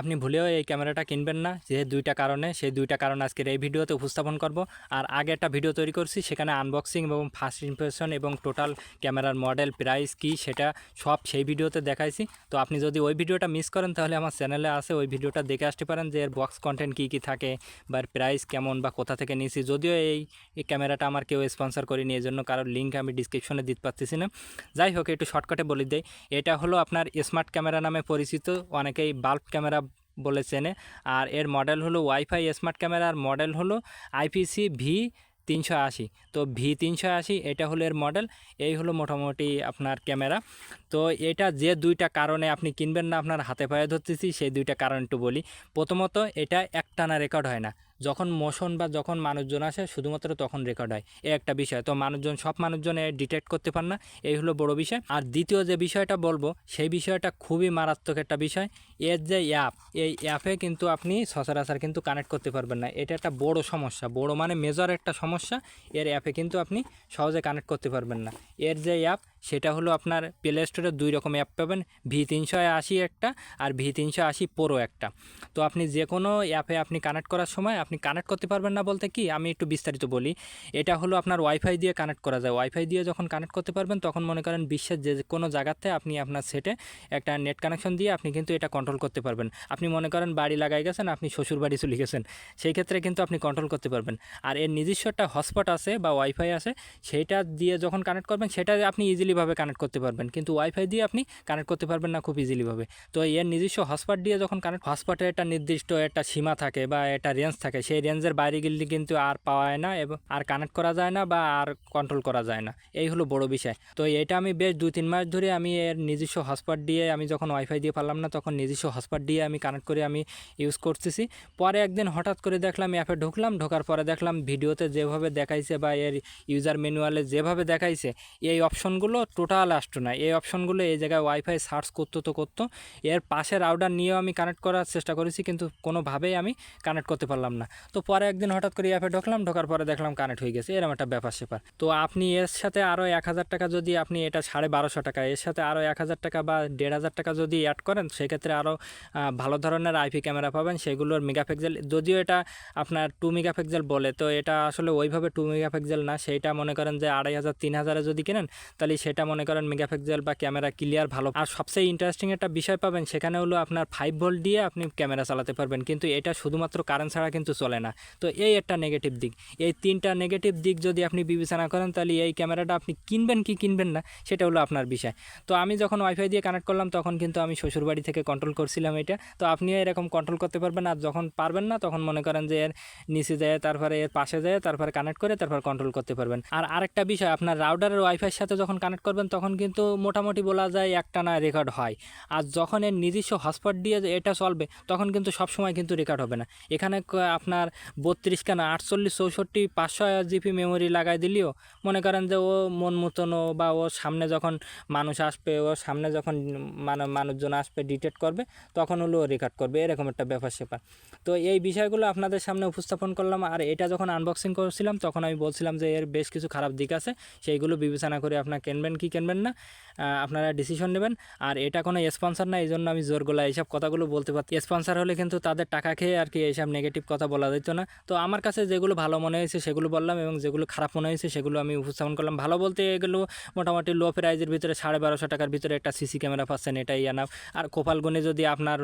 আপনি ভুলেও এই ক্যামেরাটা কিনবেন না। যে দুইটা কারণে, সেই দুইটা কারণ আজকের এই ভিডিওতে উপস্থাপন করব। আর আগে একটা ভিডিও তৈরি করছি, সেখানে আনবক্সিং এবং ফার্স্ট ইমপ্রেশন এবং টোটাল ক্যামেরার মডেল প্রাইস কি সেটা সব সেই ভিডিওতে দেখাইছি। তো আপনি যদি ওই ভিডিওটা মিস করেন, তাহলে আমার চ্যানেলে আসে ওই ভিডিওটা দেখে আসতে পারেন যে এর বক্স কন্টেন্ট কী কী থাকে বা এর প্রাইস কেমন বা কোথা থেকে নিয়েছি। যদিও এই ক্যামেরাটা আমার কেউ স্পন্সর করিনি এই জন্য কারোর লিঙ্ক আমি ডিসক্রিপশনে দিতে পারতেছি না। যাই হোক, একটু শর্টকাটে বলে দেয় এটা হলো আপনার স্মার্ট ক্যামেরা নামে পরিচিত। অনেকেই বাল্ব ক্যামেরা বলে চেনে আর এর মডেল হলো ওয়াইফাই স্মার্ট ক্যামেরার মডেল হলো আইপিসি ভি তিনশো আশি। তো ভি তিনশো আশি, এটা হলো এর মডেল এই হলো মোটামুটি আপনার ক্যামেরা তো এটা যে দুইটা কারণে আপনি কিনবেন না, আপনার হাতে পায়ে ধরতেছি, সেই দুইটা কারণ একটু বলি। প্রথমত, এটা একটানা রেকর্ড হয় না। যখন মোশন বা যখন মানুষজন আসে, শুধুমাত্র তখন রেকর্ড হয়। এই একটা বিষয়। তো মানুষজন, সব মানুষজন ডিটেক্ট করতে পার না। এই হলো বড় বিষয়। আর দ্বিতীয় যে বিষয়টা বলব, সেই বিষয়টা খুবই মারাত্মক একটা বিষয়। এর যে অ্যাপ এই অ্যাপে কিন্তু আপনি সচরাচর কিন্তু কানেক্ট করতে পারবেন না। এটা একটা বড় সমস্যা। বড় মানে মেজর একটা সমস্যা। এর অ্যাপে কিন্তু আপনি সহজে কানেক্ট করতে পারবেন না। এর যে অ্যাপ সেটা হলো আপনার প্লে স্টোরে দুই রকম অ্যাপ পাবেন ভি তিনশো আশি একটা আর ভি তিনশো আশি প্রো একটা। তো আপনি যে কোনো অ্যাপে আপনি কানেক্ট করার সময় আপনি কানেক্ট করতে পারবেন না বলতে কি? আমি একটু বিস্তারিত বলি। এটা হলো আপনার ওয়াইফাই দিয়ে কানেক্ট করা যায়। ওয়াইফাই দিয়ে যখন কানেক্ট করতে পারবেন, তখন মনে করেন বিশ্বের যে কোনো জায়গাতে আপনি আপনার সেটে একটা নেট কানেকশন দিয়ে আপনি কিন্তু এটা কন্ট্রোল করতে পারবেন। আপনি মনে করেন বাড়ি লাগাই গেছেন, আপনি শ্বশুর বাড়ি চলে গেছেন। সেই ক্ষেত্রে কিন্তু আপনি কন্ট্রোল করতে পারবেন। আর এর নিজস্ব একটা হটস্পট আছে বা ওয়াইফাই আছে সেইটা দিয়ে যখন কানেক্ট করবেন, সেটা আপনি ইজিলিভাবে কানেক্ট করতে পারবেন। কিন্তু ওয়াইফাই দিয়ে আপনি কানেক্ট করতে পারবেন না খুব ইজিলিভাবে তো এর নিজস্ব হটস্পট দিয়ে যখন কানেক্ট হটস্পটের একটা নির্দিষ্ট একটা সীমা থাকে বা একটা রেঞ্জ থাকে, সেই রেঞ্জের বাইরে গেলে কিন্তু আর পাওয়া যায় না এবং আর কানেক্ট করা যায় না বা আর কন্ট্রোল করা যায় না। এই হলো বড় বিষয়। তো এটা আমি বেশ দুই তিন মাস ধরে আমি এর নিজস্ব হটস্পট দিয়ে আমি যখন ওয়াইফাই দিয়ে পারলাম না, তখন নিজস্ব হটস্পট দিয়ে আমি কানেক্ট করে আমি ইউজ করতেছি। পরে একদিন হঠাৎ করে দেখলাম অ্যাপে ঢুকলাম, ঢোকার পরে দেখলাম ভিডিওতে যেভাবে দেখাইছে বা এর ইউজার ম্যানুয়ালে যেভাবে দেখাইছে, এই অপশনগুলো টোটাল আসতো না এই অপশনগুলো এই জায়গায় ওয়াইফাই সার্চ করতো তো করতো। এর পাশে রাউডার নিয়েও আমি কানেক্ট করার চেষ্টা করেছি, কিন্তু কোনোভাবেই আমি কানেক্ট করতে পারলাম না। তো পরে একদিন হঠাৎ করে অ্যাপে ঢুকলাম, ঢোকার পরে দেখলাম কানেক্ট হয়ে গেছে। এরকম একটা ব্যাপার স্যাপার তো আপনি এর সাথে আরও এক হাজার টাকা যদি আপনি এটা সাড়ে বারোশো টাকা, এর সাথে আরও এক হাজার টাকা বা দেড় হাজার টাকা যদি অ্যাড করেন, সেক্ষেত্রে আরও ভালো ধরনের আইপি ক্যামেরা পাবেন। সেগুলোর মেগাপিক্সেল যদিও এটা আপনার টু মেগাপিক্সেল বলে, তো এটা আসলে ওইভাবে টু মেগাপিক্সেল না। সেইটা মনে করেন যে আড়াই হাজার, তিন হাজারে যদি কেনেন, তাহলে সেটা মনে করেন মেগাপিক্সেল বা ক্যামেরা ক্লিয়ার, ভালো। আর সবচেয়ে ইন্টারেস্টিং একটা বিষয় পাবেন সেখানে হলো আপনার ফাইভ ভোল্ট দিয়ে আপনি ক্যামেরা চালাতে পারবেন। কিন্তু এটা শুধুমাত্র কারেন্ট ছাড়া কিন্তু চলে না। তো এই একটা নেগেটিভ দিক। এই তিনটা নেগেটিভ দিক যদি আপনি বিবেচনা করেন, তাহলে এই ক্যামেরাটা আপনি কিনবেন কি কিনবেন না, সেটা হলো আপনার বিষয়। তো আমি যখন ওয়াইফাই দিয়ে কানেক্ট করলাম, তখন কিন্তু আমি শ্বশুরবাড়ি থেকে কন্ট্রোল করছিলাম এটা। তো আপনিও এরকম কন্ট্রোল করতে পারবেন আর যখন পারবেন না, তখন মনে করেন যে এর নিচে যায়, তারপরে এর পাশে যায়, তারপরে কানেক্ট করে, তারপর কন্ট্রোল করতে পারবেন। আর আরেকটা বিষয়, আপনার রাউডারের ওয়াইফাইয়ের সাথে যখন কানেক্ট করবেন, তখন কিন্তু মোটামুটি বলা যায় একটানা রেকর্ড হয়। আর যখন এর নিজস্ব হটস্পট দিয়ে এটা চলবে, তখন কিন্তু সবসময় কিন্তু রেকর্ড হবে না। এখানে আপনার বত্রিশ কেন আটচল্লিশ, চৌষট্টি, পাঁচশো জিপি মেমোরি লাগাই দিলেও মনে করেন যে ও মন মতনও বা ও সামনে যখন মানুষ আসবে, ও সামনে যখন মানে মানুষজন আসবে ডিটেক্ট করবে, তখন হলো রেকর্ড করবে। এরকম একটা ব্যাপার স্যাপার তো এই বিষয়গুলো আপনাদের সামনে উপস্থাপন করলাম। আর এটা যখন আনবক্সিং করছিলাম, তখন আমি বলছিলাম যে এর বেশ কিছু খারাপ দিক আছে, সেইগুলো বিবেচনা করে আপনার কিনবেন কি কিনবেন না আপনারা ডিসিশন নেবেন। আর এটা কোনো স্পন্সর না এই জন্য আমি জোর গলা এইসব কথাগুলো বলতে পারছি স্পন্সর হলে কিন্তু তাদের টাকা খেয়ে আর কি এইসব নেগেটিভ কথা বলা যেত না। তো আমার কাছে যেগুলো ভালো মনে হয়েছে সেগুলো বললাম এবং যেগুলো খারাপ মনে হয়েছে সেগুলো আমি উপস্থাপন করলাম। ভালো বলতে এগুলো মোটামুটি লো প্রাইজের ভিতরে সাড়ে বারোশো টাকার ভিতরে একটা সিসি ক্যামেরা পাচ্ছেন, এটাই আনাপ আর কোপালগুনে যদি আপনার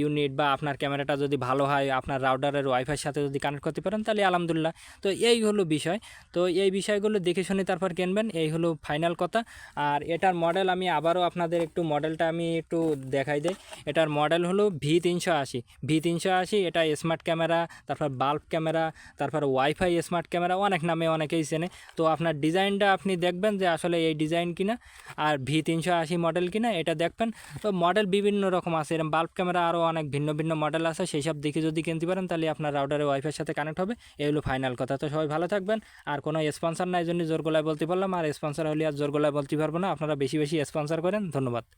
ইউনিট বা আপনার ক্যামেরাটা যদি ভালো হয়, আপনার রাউডারের ওয়াইফাইয়ের সাথে যদি কানেক্ট করতে পারেন, তাহলে আলহামদুলিল্লাহ। তো এই হলো বিষয়। তো এই বিষয়গুলো দেখে শুনে তারপর কিনবেন, এই হলো ফাইনাল কথা। আর এটার মডেল আমি আবারও আপনাদের একটু মডেলটা আমি একটু দেখাই দেয় এটার মডেল হলো ভি তিনশো আশি। ভি তিনশো আশি, এটা স্মার্ট ক্যামেরা তারপর বাল্ব ক্যামেরা তারপর ওয়াইফাই স্মার্ট ক্যামেরা অনেক নামে অনেকেই চেনে। তো আপনার ডিজাইনটা আপনি দেখবেন যে আসলে এই ডিজাইন কিনা আর ভি তিনশো আশি মডেল কিনা, এটা দেখবেন। তো মডেল বিভিন্ন রকম আছে এরকম বাল্ব ক্যামেরা আরও অনেক ভিন্ন ভিন্ন মডেল আছে সেই সব দেখে যদি কিনতে পারেন তাহলে আপনার রাউডারে ওয়াইফাইয়ের সাথে কানেক্ট হবে। এই হলো ফাইনাল কথা। তো সবাই ভালো থাকবেন। আর কোনো স্পন্সর নাই জন্য জোর গলায় বলতে পারলাম। আর স্পন্সর হলে আর জোর গলায় বলতে পারব না। আপনারা বেশি বেশি স্পন্সার করেন। ধন্যবাদ।